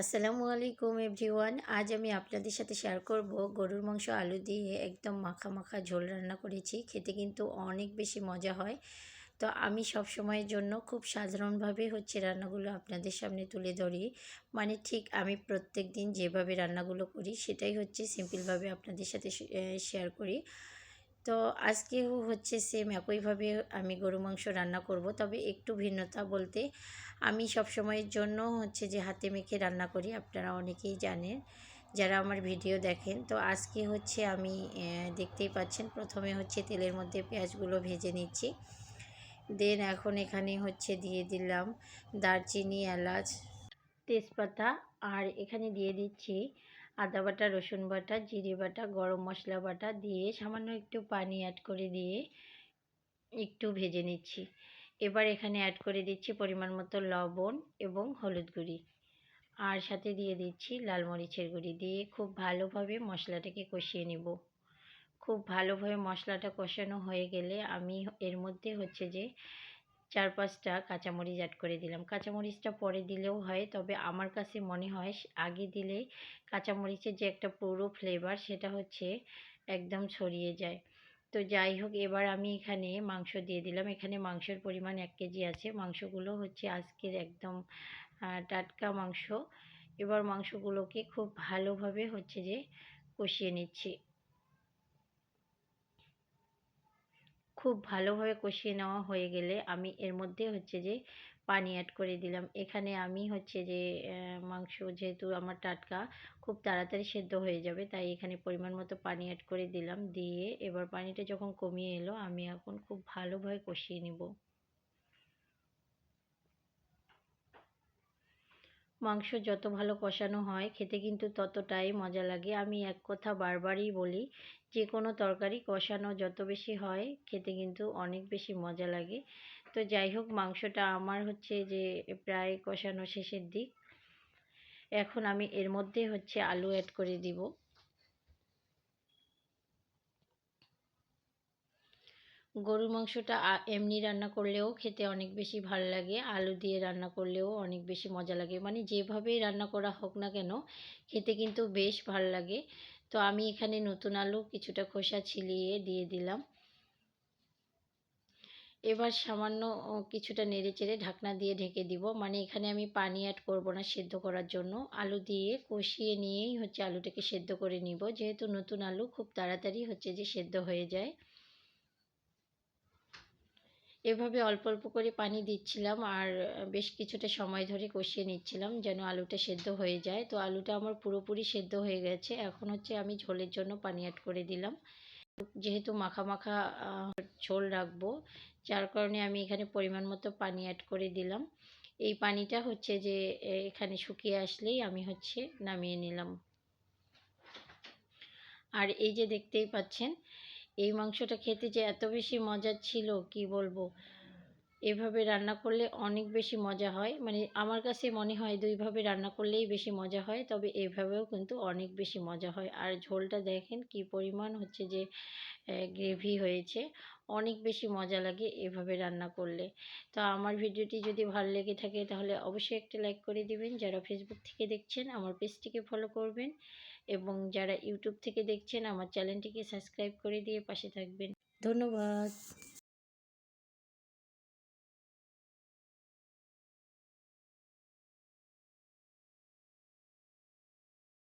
আসসালামু আলাইকুম এভরিওয়ান। আজ আমি আপনাদের সাথে শেয়ার করব গরুর মাংস আলু দিয়ে একদম মাখা মাখা ঝোল রান্না করেছি। খেতে কিন্তু অনেক বেশি মজা হয়। তো আমি সব সময়ের জন্য খুব সাধারণভাবে হচ্ছে রান্নাগুলো আপনাদের সামনে তুলে ধরি। মানে ঠিক আমি প্রত্যেক দিন যেভাবে রান্নাগুলো করি সেটাই হচ্ছে সিম্পলভাবে আপনাদের সাথে শেয়ার করি। তো আজকেও হচ্ছে সেম একইভাবে আমি গরু মাংস রান্না করব। তবে একটু ভিন্নতা বলতে আমি সব সময়ের জন্য হচ্ছে যে হাতে মেখে রান্না করি, আপনারা অনেকেই জানেন, যারা আমার ভিডিও দেখেন। তো আজকে হচ্ছে আমি দেখতেই পাচ্ছেন, প্রথমে হচ্ছে তেলের মধ্যে পেঁয়াজগুলো ভেজে নিচ্ছি। দেন এখন এখানে হচ্ছে দিয়ে দিলাম দারচিনি, এলাচ, তেজপাতা, আর এখানে দিয়ে দিচ্ছি আদা বাটা, রসুন বাটা, জিরে বাটা, গরম মশলা বাটা দিয়ে সামান্য একটু পানি অ্যাড করে দিয়ে একটু ভেজে নিচ্ছি। এবার এখানে অ্যাড করে দিচ্ছি পরিমাণ মতো লবণ এবং হলুদ গুঁড়ি। আর সাথে দিয়ে দিচ্ছি লাল মরিচের গুঁড়ি দিয়ে খুব ভালোভাবে মশলাটাকে কষিয়ে নিব। খুব ভালোভাবে মশলাটা কষানো হয়ে গেলে আমি এর মধ্যে হচ্ছে যে চার পাঁচটা কাঁচামরিচ অ্যাড করে দিলাম। কাঁচামরিচটা পরে দিলেও হয়, তবে আমার কাছে মনে হয় আগে দিলে কাঁচামরিচের যে একটা পুরো ফ্লেভার সেটা হচ্ছে একদম ছড়িয়ে যায়। তো যাই হোক, এবার আমি এখানে মাংস দিয়ে দিলাম। এখানে মাংসের পরিমাণ এক কেজি আছে। মাংসগুলো হচ্ছে আজকের একদম টাটকা মাংস। এবার মাংসগুলোকে খুব ভালোভাবে হচ্ছে যে কষিয়ে নিচ্ছি। খুব ভালোভাবে কষিয়ে নেওয়া হয়ে গেলে আমি এর মধ্যে হচ্ছে যে পানি অ্যাড করে দিলাম। এখানে আমি হচ্ছে যে মাংস যেহেতু আমার টাটকা, খুব তাড়াতাড়ি সেদ্ধ হয়ে যাবে, তাই এখানে পরিমাণ মতো পানি অ্যাড করে দিলাম। দিয়ে এবার পানিটা যখন কমিয়ে এলো, আমি এখন খুব ভালোভাবে কষিয়ে নিব। মাংস যত ভালো কষানো হয়, খেতে কিন্তু ততটাই মজা লাগে। আমি এক কথা বারবারই বলি যে কোনো তরকারি কষানো যত বেশি হয়, খেতে কিন্তু অনেক বেশি মজা লাগে। তো যাই হোক, মাংসটা আমার হচ্ছে যে প্রায় কষানো শেষের দিক। এখন আমি এর মধ্যে হচ্ছে আলু অ্যাড করে দিব। গরুর মাংসটা এমনি রান্না করলেও খেতে অনেক বেশি ভালো লাগে, আলু দিয়ে রান্না করলেও অনেক বেশি মজা লাগে। মানে যেভাবেই রান্না করা হোক না কেন, খেতে কিন্তু বেশ ভালো লাগে। তো আমি এখানে নতুন আলু কিছুটা খোসা ছিলিয়ে দিয়ে দিলাম। এবার সামান্য কিছুটা নেড়ে চেড়ে ঢাকনা দিয়ে ঢেকে দিব। মানে এখানে আমি পানি অ্যাড করব না সেদ্ধ করার জন্য। আলু দিয়ে কষিয়ে নিয়েই হচ্ছে আলুটাকে সেদ্ধ করে নিব। যেহেতু নতুন আলু, খুব তাড়াতাড়ি হচ্ছে যে সেদ্ধ হয়ে যায়। এভাবে অল্প অল্প করে পানি দিচ্ছিলাম আর বেশ কিছুটা সময় ধরে কষিয়ে নিচ্ছিলাম যেন আলুটা সেদ্ধ হয়ে যায়। তো আলুটা আমার পুরোপুরি সেদ্ধ হয়ে গেছে। এখন হচ্ছে আমি ঝোলের জন্য পানি অ্যাড করে দিলাম। যেহেতু মাখা মাখা ঝোল রাখব, যার কারণে আমি এখানে পরিমাণ মতো পানি অ্যাড করে দিলাম। এই পানিটা হচ্ছে যে এখানে শুকিয়ে আসলেই আমি হচ্ছে নামিয়ে নিলাম। আর এই যে দেখতেই পাচ্ছেন এই মাংসটা খেতে যে এত বেশি মজার ছিল, কি বলব? এভাবে রান্না করলে অনেক বেশি মজা হয়। মানে আমার কাছে মনে হয় দুইভাবে রান্না করলেই বেশি মজা হয়, তবে এভাবেও কিন্তু অনেক বেশি মজা হয়। আর ঝোলটা দেখেন কি পরিমাণ হচ্ছে যে গ্রেভি হয়েছে। অনেক বেশি মজা লাগে এভাবে রান্না করলে। তো আমার ভিডিওটি যদি ভালো লেগে থাকে, তাহলে অবশ্যই একটা লাইক করে দিবেন। যারা ফেসবুক থেকে দেখছেন, আমার পেজটিকে ফলো করবেন। এবং যারা ইউটিউব থেকে দেখছেন আমার চ্যানেলটিকে সাবস্ক্রাইব করে দিয়ে পাশে থাকবেন। ধন্যবাদ।